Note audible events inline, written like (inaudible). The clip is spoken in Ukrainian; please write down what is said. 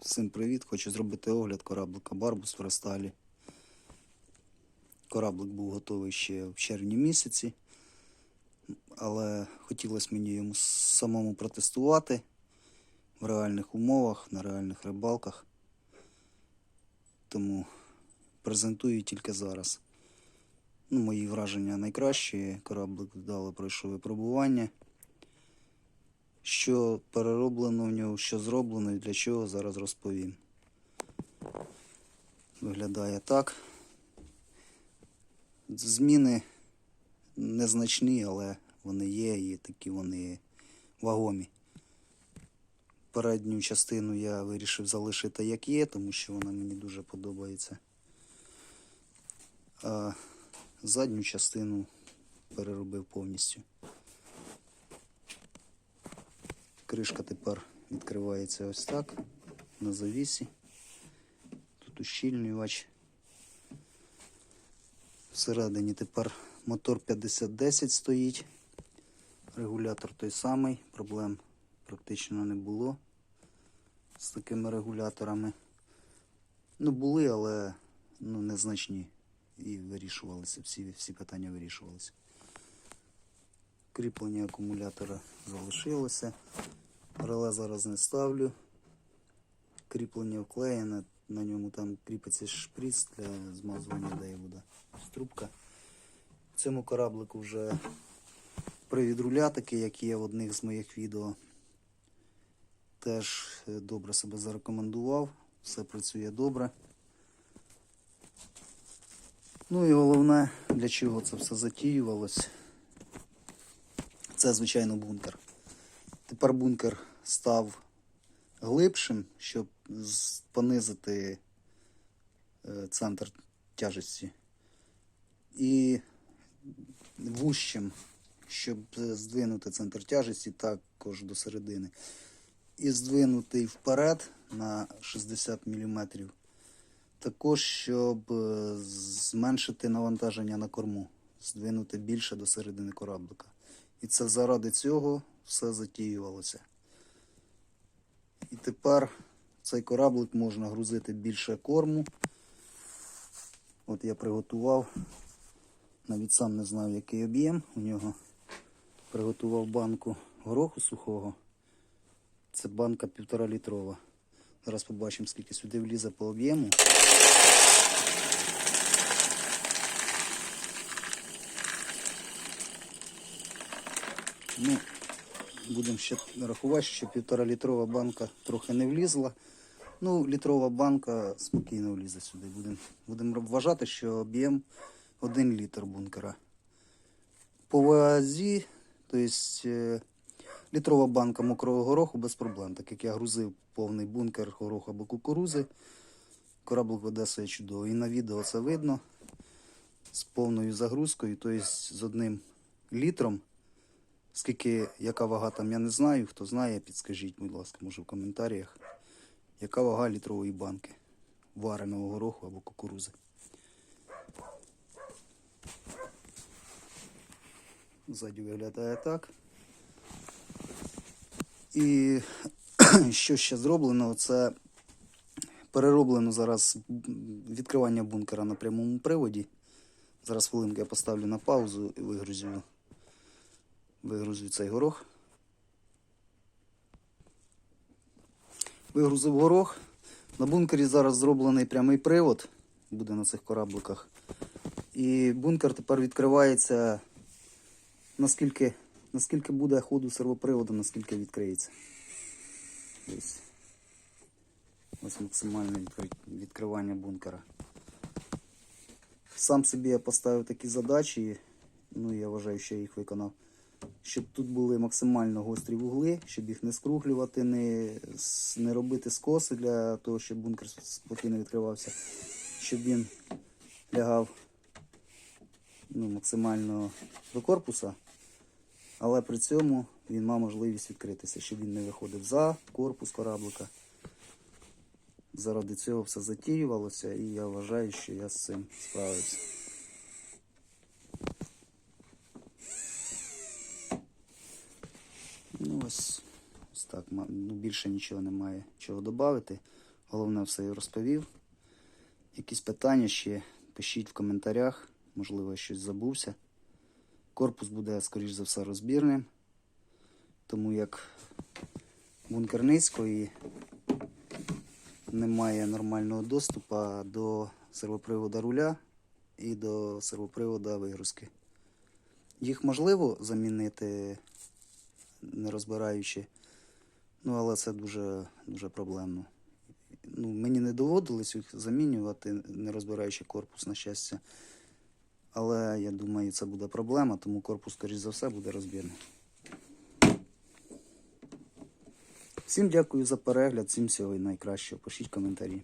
Всім привіт! Хочу зробити огляд кораблика Барбус в Ресталі. Кораблик був готовий ще в червні місяці, але хотілося мені йому самому протестувати в реальних умовах, на реальних рибалках. Тому презентую тільки зараз. Ну, мої враження найкращі. Кораблик вдало пройшов випробування. Що перероблено в нього, що зроблено і для чого, зараз розповім. Виглядає так. Зміни незначні, але вони є і такі вони вагомі. Передню частину я вирішив залишити як є, тому що вона мені дуже подобається. А задню частину переробив повністю. Кришка тепер відкривається ось так на завісі. Тут ущільнювач. Всередині тепер мотор 5010 стоїть. Регулятор той самий, проблем практично не було з такими регуляторами. Ну, були, але ну, незначні. І вирішувалися, всі, всі питання вирішувалися. Кріплення акумулятора залишилося. Реле зараз не ставлю. Кріплення вклеєне, на ньому там кріпиться шприц для змазування де вода. Струбка. В цьому кораблику вже привід руля такий, як є в одних з моїх відео. Теж е, добре себе зарекомендував. Все працює добре. Ну і головне, для чого це все затіювалось. Це, звичайно, бункер. Тепер бункер став глибшим, щоб понизити е, центр тяжесті. І вущим, щоб здвинути центр тяжесті також до середини. І здвинутий вперед на 60 мм. Також, щоб е, зменшити навантаження на корму, здвинути більше до середини кораблика. І це заради цього все затіювалося. І тепер цей кораблик можна грузити більше корму. От я приготував, навіть сам не знав, який об'єм у нього. Приготував банку гороху сухого. Це банка півтора літрова. Зараз побачимо, скільки сюди влізе по об'єму. Ну, будемо ще рахувати, що півтора літрова банка трохи не влізла. Ну, літрова банка спокійно влізе сюди. Будемо будем вважати, що об'єм 1 літр бункера. По вазі, тобто літрова банка мокрого гороху без проблем, так як я грузив повний бункер гороху або кукурузи. Кораблик веде себе чудово. І на відео це видно з повною загрузкою, тобто з одним літром. Скільки, яка вага там, я не знаю. Хто знає, підскажіть, будь ласка, може в коментарях. Яка вага літрової банки вареного гороху або кукурузи. Ззаді виглядає так. І (clears throat) що ще зроблено, це перероблено зараз відкривання бункера на прямому приводі. Зараз хвилинку я поставлю на паузу і вигрузю Вигрузив цей горох. Вигрузив горох. На бункері зараз зроблений прямий привод, буде на цих корабликах. І бункер тепер відкривається наскільки, наскільки буде ходу сервоприводу, наскільки відкриється. Ось, ось максимальне відкривання бункера. Сам собі я поставив такі задачі, ну я вважаю, що я їх виконав щоб тут були максимально гострі вугли, щоб їх не скруглювати, не, не робити скоси для того, щоб бункер спокійно відкривався, щоб він лягав ну, максимально до корпуса, але при цьому він мав можливість відкритися, щоб він не виходив за корпус кораблика. Заради цього все затіювалося, і я вважаю, що я з цим справився. Ну ось, ось так. Ну, більше нічого немає чого додати. головне все і розповів. Якісь питання ще пишіть в коментарях, можливо, я щось забувся. Корпус буде, скоріш за все, розбірним, тому як бункер низько немає нормального доступу до сервопривода руля і до сервопривода вигрузки. Їх можливо замінити, не розбираючи, ну але це дуже, дуже проблемно. Ну, мені не доводилось їх замінювати, не розбираючи корпус, на щастя. Але я думаю, це буде проблема, тому корпус, скоріш за все, буде розбірний. Всім дякую за перегляд, всім всього найкращого. Пишіть коментарі.